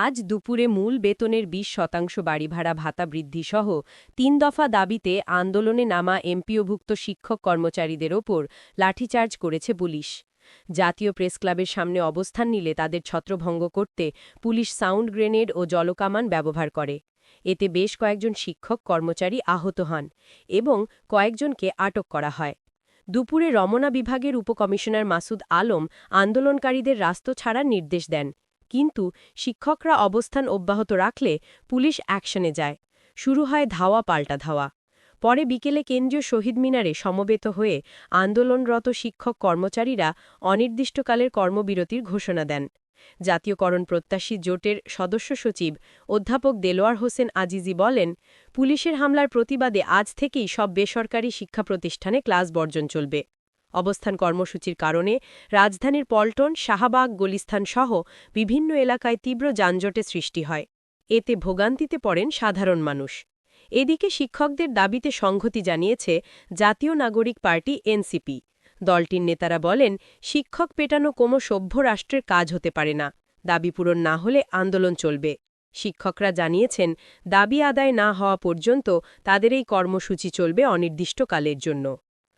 আজ দুপুরে মূল বেতনের ২০ শতাংশ বাড়ি ভাড়া ভাতা বৃদ্ধিসহ তিন দফা দাবিতে আন্দোলনে নামা এমপিওভুক্ত শিক্ষক কর্মচারীদের ওপর লাঠিচার্জ করেছে পুলিশ। জাতীয় প্রেসক্লাবের সামনে অবস্থান নিলে তাদের ছত্রভঙ্গ করতে পুলিশ সাউন্ড গ্রেনেড ও জলকামান ব্যবহার করে। এতে বেশ কয়েকজন শিক্ষক কর্মচারী আহত হন এবং কয়েকজনকে আটক করা হয়। দুপুরে রমনা বিভাগের উপকমিশনার মাসুদ আলম আন্দোলনকারীদের রাস্তা ছাড়ার নির্দেশ দেন। কিন্তু শিক্ষকরা অবস্থান অব্যাহত রাখলে পুলিশ অ্যাকশনে যায়। শুরু হয় ধাওয়া পাল্টা ধাওয়া। পরে বিকেলে কেন্দ্রীয় শহীদ মিনারে সমবেত হয়ে আন্দোলনরত শিক্ষক কর্মচারীরা অনির্দিষ্টকালের কর্মবিরতির ঘোষণা দেন। জাতীয়করণ প্রত্যাশী জোটের সদস্য সচিব অধ্যাপক দেলোয়ার হোসেন আজিজি বলেন, পুলিশের হামলার প্রতিবাদে আজ থেকেই সব বেসরকারি শিক্ষা প্রতিষ্ঠানে ক্লাস বর্জন চলবে। অবস্থান কর্মসূচির কারণে রাজধানীর পল্টন, শাহবাগ গলিস্থান সহ বিভিন্ন এলাকায় তীব্র যানজটে সৃষ্টি হয়। এতে ভোগান্তিতে পড়েন সাধারণ মানুষ। এদিকে শিক্ষকদের দাবিতে সংহতি জানিয়েছে জাতীয় নাগরিক পার্টি এনসিপি। দলটির নেতারা বলেন, শিক্ষক পেটানো কোনো সভ্য রাষ্ট্রের কাজ হতে পারে না। দাবি পূরণ না হলে আন্দোলন চলবে। শিক্ষকরা জানিয়েছেন, দাবি আদায় না হওয়া পর্যন্ত তাদের এই কর্মসূচি চলবে অনির্দিষ্টকালের জন্য।